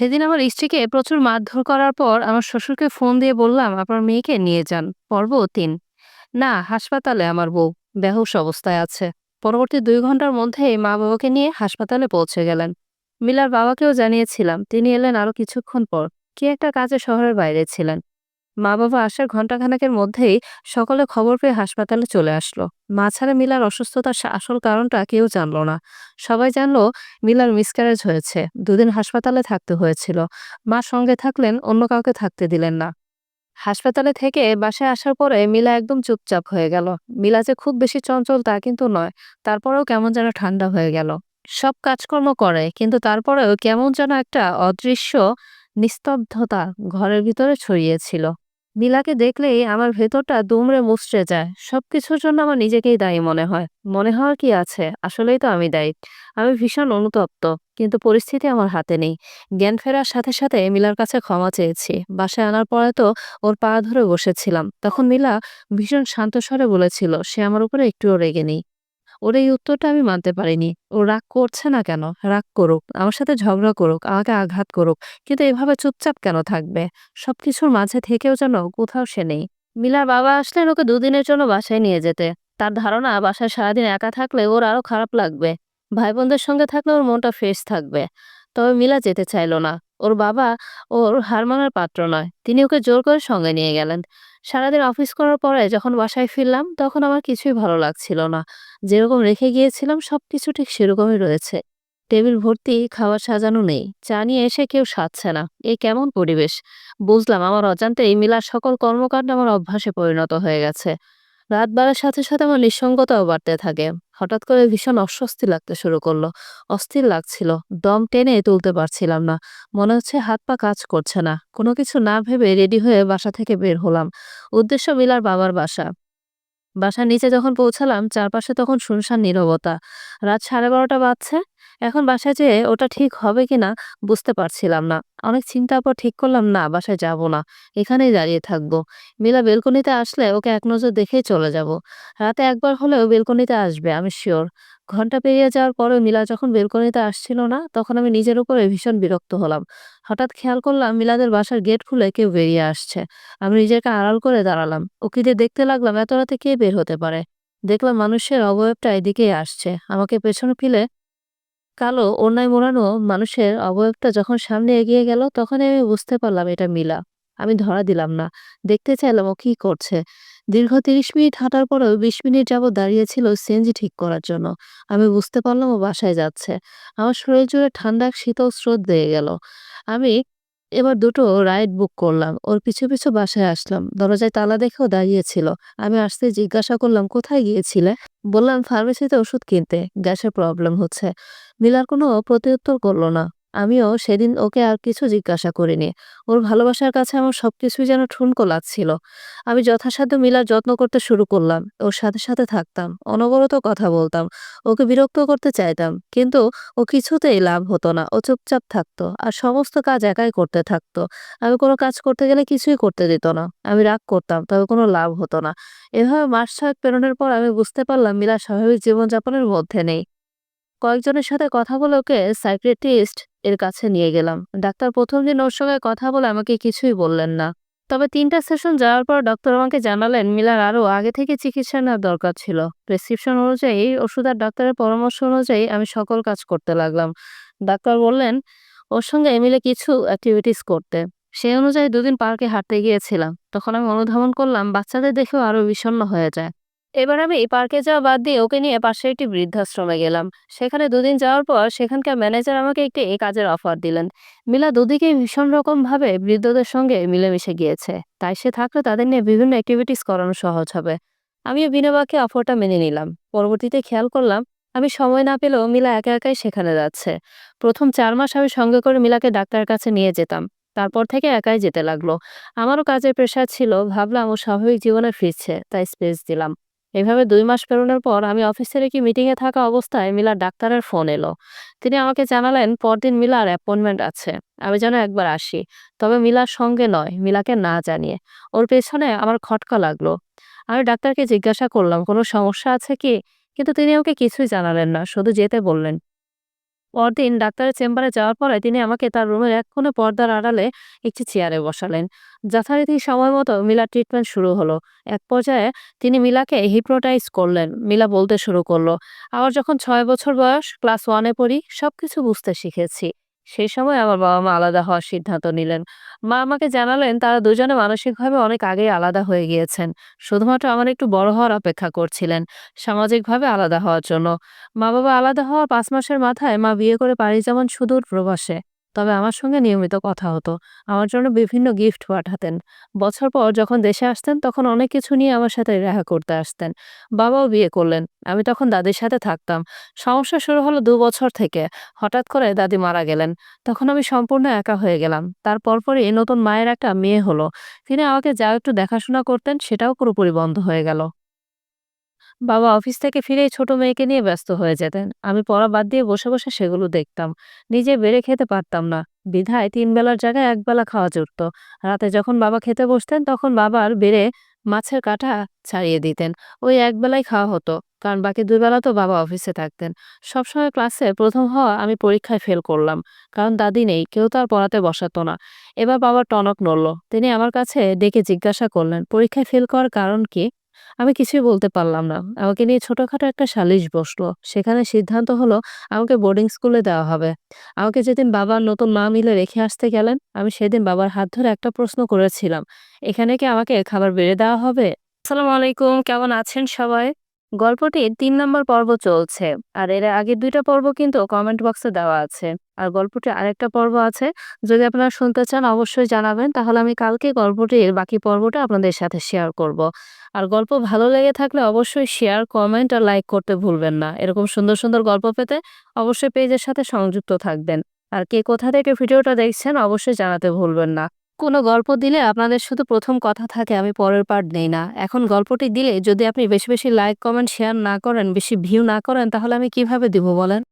সেদিন আমার স্ত্রীকে প্রচুর মারধর করার পর আমার শ্বশুরকে ফোন দিয়ে বললাম, আপনার মেয়েকে নিয়ে যান পর্ব তিন না, হাসপাতালে আমার বউ, বেহুশ অবস্থায় আছে। পরবর্তী দুই ঘণ্টার মধ্যেই মা বাবাকে নিয়ে হাসপাতালে পৌঁছে গেলেন। মিলার বাবাকেও জানিয়েছিলাম, তিনি এলেন আরও কিছুক্ষণ পর। কি একটা কাজে শহরের বাইরে ছিলেন। মা বাবা আসার ঘন্টাখানেকের মধ্যেই সকলে খবর পেয়ে হাসপাতালে চলে আসলো। মা ছাড়া মিলার অসুস্থতার আসল কারণটা কেউ জানলো না। সবাই জানলো মিলার মিসক্যারেজ হয়েছে। দুদিন হাসপাতালে থাকতে হয়েছিল। মা সঙ্গে থাকলেন, অন্য কাউকে থাকতে দিলেন না। হাসপাতালে থেকে বাসায় আসার পরে মিলা একদম চুপচাপ হয়ে গেল। মিলা যে খুব বেশি চঞ্চল তা কিন্তু নয়। তারপরেও কেমন যেন ঠান্ডা হয়ে গেল। সব কাজকর্ম করে, কিন্তু তারপরেও কেমন যেন একটা অদৃশ্য নিস্তব্ধতা ঘরের ভিতরে ছড়িয়েছিল মিলাকে দেখলেই আমার ভেতরটা দুমড়ে মুচড়ে যায়। সবকিছুর জন্য আমার নিজেকেই দায়ী মনে হয়। মনে হওয়ার কি আছে? আসলেই তো আমি দায়ী। আমি ভীষণ অনুতপ্ত, কিন্তু পরিস্থিতি আমার হাতে নেই। জ্ঞান ফেরার সাথে সাথে মিলার কাছে ক্ষমা চেয়েছি। বাসায় আনার পরে তো ওর পা ধরে বসেছিলাম। তখন মিলা ভীষণ শান্ত স্বরে বলেছিল, সে আমার উপরে একটুও রেগে নেই। ওর এই উত্তরটা আমি মানতে পারিনি। ও রাগ করছে না কেন? রাগ করুক, আমার সাথে ঝগড়া করুক, আমাকে আঘাত করুক, কিন্তু এভাবে চুপচাপ কেন থাকবে? সবকিছুর মাঝে থেকেও যেন কোথাও সে নেই। মিলার বাবা আসলেন ওকে দুদিনের জন্য বাসায় নিয়ে যেতে। তার ধারণা, বাসায় সারাদিন একা থাকলে ওর আরও খারাপ লাগবে। ভাই বোনদের সঙ্গে থাকলে ওর মনটা ফ্রেশ থাকবে। তবে মিলা যেতে চাইলো না। ওর বাবা ওর হার মানার পাত্র নয়। তিনি ওকে জোর করে সঙ্গে নিয়ে গেলেন। সারাদিন অফিস করার পরে যখন বাসায় ফিরলাম, তখন আমার কিছুই ভালো লাগছিল না। যেরকম রেখে গিয়েছিলাম, সবকিছু ঠিক সেরকমই রয়েছে। টেবিল ভর্তি, খাবার সাজানো নেই, চা নিয়ে এসে কেউ সাজছে না। এ কেমন পরিবেশ? বুঝলাম, আমার অজান্তেই মিলার সকল কর্মকাণ্ড আমার অভ্যাসে পরিণত হয়ে গেছে। রাত বাড়ার সাথে সাথে আমার নিঃসঙ্গতাও বাড়তে থাকে। হঠাৎ করে ভীষণ অস্বস্তি লাগতে শুরু করল। অস্থির লাগছিল। দম টেনে তুলতে পারছিলাম না। মনে হচ্ছে হাত পা কাজ করছে না। কোনো কিছু না ভেবে রেডি হয়ে বাসা থেকে বের হলাম। উদ্দেশ্য মিলার বাবার বাসা। বাসার নিচে যখন পৌঁছালাম, চারপাশে তখন শুনশান নীরবতা। রাত সাড়ে বারোটা বাজছে। এখন বাসায় যেয়ে ওটা ঠিক হবে কিনা বুঝতে পারছিলাম না। অনেক চিন্তার পর ঠিক করলাম, না, বাসায় যাব না। এখানেই দাঁড়িয়ে থাকব। মিলা বেলকনিতে আসলে ওকে এক নজর দেখেই চলে যাব। রাতে একবার হলেও বেলকনিতে আসবে, আমি শিওর। ঘণ্টা পেরিয়ে যাওয়ার পরেও মিলা যখন বেলকনিতে আসছিল না, তখন আমি নিজের উপরে ভীষণ বিরক্ত হলাম। হঠাৎ খেয়াল করলাম মিলাদের বাসার গেট খুলে কেউ বেরিয়ে আসছে। আমি নিজেকে আড়াল করে দাঁড়ালাম। ওকে দেখতে লাগলাম, এত রাতে কে বের হতে পারে? দেখলাম মানুষের অবয়বটা এদিকেই আসছে। আমাকে পেছনে ফেলে কালো ওড়নায় মোড়ানো মানুষের অবয়বটা যখন সামনে এগিয়ে গেল, তখনই আমি বুঝতে পারলাম এটা মিলা। আমি ধরা দিলাম না। দেখতে চাইলাম ও কি করছে। দীর্ঘ তিরিশ মিনিট হাঁটার পরেও বিশ মিনিট যাবত দাঁড়িয়েছিল সিএনজি ঠিক করার জন্য। আমি বুঝতে পারলাম ও বাসায় যাচ্ছে। আমার শরীর জুড়ে ঠান্ডা শীতল স্রোত দিয়ে গেল। আমি এবার দুটো রাইড বুক করলাম। ওর পিছু পিছু বাসায় আসলাম। দরজায় তালা দেখেও দাঁড়িয়েছিল। আমি আসতে জিজ্ঞাসা করলাম, কোথায় গিয়েছিলে? বললাম, ফার্মেসিতে ওষুধ কিনতে। গ্যাসের প্রবলেম হচ্ছে। মিলার কোনো প্রত্যুত্তর করল না। আমিও সেদিন ওকে আর কিছু জিজ্ঞাসা করিনি। ওর ভালোবাসার কাছে আমার সব কিছুই যেন ঠুনকো লাগছিল। আমি যথাসাধ্য মিলার যত্ন করতে শুরু করলাম, ওর সাথে সাথে থাকতাম, অনবরত কথা বলতাম, ওকে বিরক্ত করতে চাইতাম, কিন্তু ও কিছুতেই লাভ হতো না, ও চুপচাপ থাকতো আর সমস্ত কাজ একাই করতে থাকতো। আমি কোনো কাজ করতে গেলে কিছুই করতে দিত না, আমি রাগ করতাম, তবে কোনো লাভ হতো না। এভাবে মাস ছয়েক পেরোনোর পর আমি বুঝতে পারলাম মিলা স্বাভাবিক জীবনযাপনের মধ্যে নেই। কয়েকজনের সাথে কথা বলে ওকে সাইক্রেটিস্ট এর কাছে নিয়ে গেলাম। ডাক্তার প্রথম দিন ওর সঙ্গে কথা বলে আমাকে কিছুই বললেন না। তবে তিনটা সেশন যাওয়ার পর ডক্টর আমাকে জানালেন, মিলার আরও আগে থেকে চিকিৎসা নেওয়ার দরকার ছিল। প্রেসক্রিপশন অনুযায়ী ওষুধ আর ডাক্তারের পরামর্শ অনুযায়ী আমি সকল কাজ করতে লাগলাম। ডাক্তার বললেন, ওর সঙ্গে মিলে কিছু অ্যাক্টিভিটিস করতে। সেই অনুযায়ী দুদিন পার্কে হাঁটতে গিয়েছিলাম। তখন আমি অনুধাবন করলাম, বাচ্চাদের দেখেও আরও বিষণ্ণ হয়ে যায়। এবার আমি এই পার্কে যাওয়া বাদ দিয়ে ওকে নিয়ে পাশে একটি বৃদ্ধাশ্রমে গেলাম। সেখানে দুদিন যাওয়ার পর সেখানকার ম্যানেজার আমাকে একটি এই কাজের অফার দিলেন। মিলা দুদিকেই ভীষণ রকম ভাবে বৃদ্ধদের সঙ্গে মিলেমিশে গিয়েছে। তাই সে থাকলে তাদের নিয়ে বিভিন্ন অ্যাক্টিভিটিস করানো সহজ হবে। আমিও বিনা বাক্যে অফারটা মেনে নিলাম। পরবর্তীতে খেয়াল করলাম, আমি সময় না পেলেও মিলা একা একাই সেখানে যাচ্ছে। প্রথম চার মাস আমি সঙ্গে করে মিলাকে ডাক্তারের কাছে নিয়ে যেতাম। তারপর থেকে একাই যেতে লাগল। আমারও কাজের প্রেশার ছিল, ভাবলাম ও স্বাভাবিক জীবনে ফিরছে, তাই স্পেস দিলাম। এভাবে দুই মাস পেরোনোর পর আমি অফিসের একটি মিটিংয়ে থাকা অবস্থায় মিলার ডাক্তারের ফোন এলো। তিনি আমাকে জানালেন, পরদিন মিলার অ্যাপয়েন্টমেন্ট আছে। আমি যেন একবার আসি। তবে মিলার সঙ্গে নয়, মিলাকে না জানিয়ে। ওর পেছনে আমার খটকা লাগল। আমি ডাক্তারকে জিজ্ঞাসা করলাম, কোনো সমস্যা আছে কি? কিন্তু তিনি ওকে কিছুই জানালেন না, শুধু যেতে বললেন পরদিন ডাক্তারের চেম্বারে যাওয়ার পরে তিনি আমাকে তার রুমের এক কোণে পর্দার আড়ালে একটি চেয়ারে বসালেন। যথারীতি সময় মতো মিলা ট্রিটমেন্ট শুরু হলো। এক পর্যায়ে তিনি মিলাকে হিপ্রোটাইজ করলেন। মিলা বলতে শুরু করল আবার যখন ছয় বছর বয়স, ক্লাস ওয়ানে পড়ি সব কিছু বুঝতে শিখেছি। সেই সময় আমার বাবা মা আলাদা হওয়ার সিদ্ধান্ত নিলেন। মা আমাকে জানালেন তারা দুজনে মানসিকভাবে অনেক আগেই আলাদা হয়ে গিয়েছেন। শুধুমাত্র আমার একটু বড় হওয়ার অপেক্ষা করছিলেন, সামাজিকভাবে আলাদা হওয়ার জন্য। মা বাবা আলাদা হওয়ার পাঁচ মাসের মাথায় মা বিয়ে করে পাড়ি যেমন সুদূর প্রবাসে। তবে আমার সঙ্গে নিয়মিত কথা হতো। আমার জন্য বিভিন্ন গিফট পাঠাতেন। বছর পর যখন দেশে আসতেন, তখন অনেক কিছু নিয়ে আমার সাথে দেখা করতে আসতেন। বাবাও বিয়ে করলেন। আমি তখন দাদির সাথে থাকতাম। সমস্যা শুরু হলো দু বছর থেকে। হঠাৎ করে দাদি মারা গেলেন। তখন আমি সম্পূর্ণ একা হয়ে গেলাম। তার পরপরই নতুন মায়ের একটা মেয়ে হলো। তিনি আমাকে যা একটু দেখাশোনা করতেন, সেটাও পুরোপুরি বন্ধ হয়ে গেল। বাবা অফিস থেকে ফিরেই ছোট মেয়েকে নিয়ে ব্যস্ত হয়ে যেতেন। আমি পড়া বাদ দিয়ে বসে বসে সেগুলো দেখতাম। নিজে বেড়ে খেতে পারতাম না। বিধায় তিন বেলার জায়গায় এক বেলা খাওয়া জুটতো। রাতে যখন বাবা খেতে বসতেন, তখন বাবার বেড়ে মাছের কাঁটা ছাড়িয়ে দিতেন। ওই এক বেলাই খাওয়া হতো, কারণ বাকি দুই বেলা তো বাবা অফিসে থাকতেন। সবসময় ক্লাসে প্রথম হওয়া আমি পরীক্ষায় ফেল করলাম, কারণ দাদি নেই, কেউ তার পড়াতে বসাতো না। এবার বাবার টনক নড়ল। তিনি আমার কাছে ডেকে জিজ্ঞাসা করলেন, পরীক্ষায় ফেল করার কারণ কি? আমি কিছুই বলতে পারলাম না। আমাকে নিয়ে ছোটখাটো একটা সালিশ বসল। সেখানে সিদ্ধান্ত হলো আমাকে বোর্ডিং স্কুলে দেওয়া হবে। আমাকে যেদিন বাবার নতুন মা মিলে রেখে আসতে গেলেন, আমি সেদিন বাবার হাত ধরে একটা প্রশ্ন করেছিলাম, "এখানে কি আমাকে খাবার বেড়ে দেওয়া হবে?" আসসালামু আলাইকুম, কেমন আছেন সবাই? গল্পটির তিন নম্বর পর্ব চলছে। আর এর আগের দুইটা পর্ব কিন্তু কমেন্ট বক্সে দেওয়া আছে। আর গল্পটির আরেকটা পর্ব আছে। যদি আপনারা শুনতে চান অবশ্যই জানাবেন। তাহলে আমি কালকে গল্পটির বাকি পর্বটা আপনাদের সাথে শেয়ার করব। আর গল্প ভালো লেগে থাকলে অবশ্যই শেয়ার, কমেন্ট আর লাইক করতে ভুলবেন না। এরকম সুন্দর, সুন্দর গল্প পেতে অবশ্যই পেজের সাথে সংযুক্ত থাকবেন। আর কে কোথা থেকে ভিডিওটা দেখছেন অবশ্যই জানাতে ভুলবেন না। কোনো গল্প দিলে আপনাদের শুধু প্রথম কথা থাকে আমি পরের পার্ট নেই না। এখন গল্পটি দিলে যদি আপনি বেশি, বেশি লাইক, কমেন্ট, শেয়ার না করেন, বেশি ভিউ না করেন তাহলে আমি কীভাবে দিব বলেন?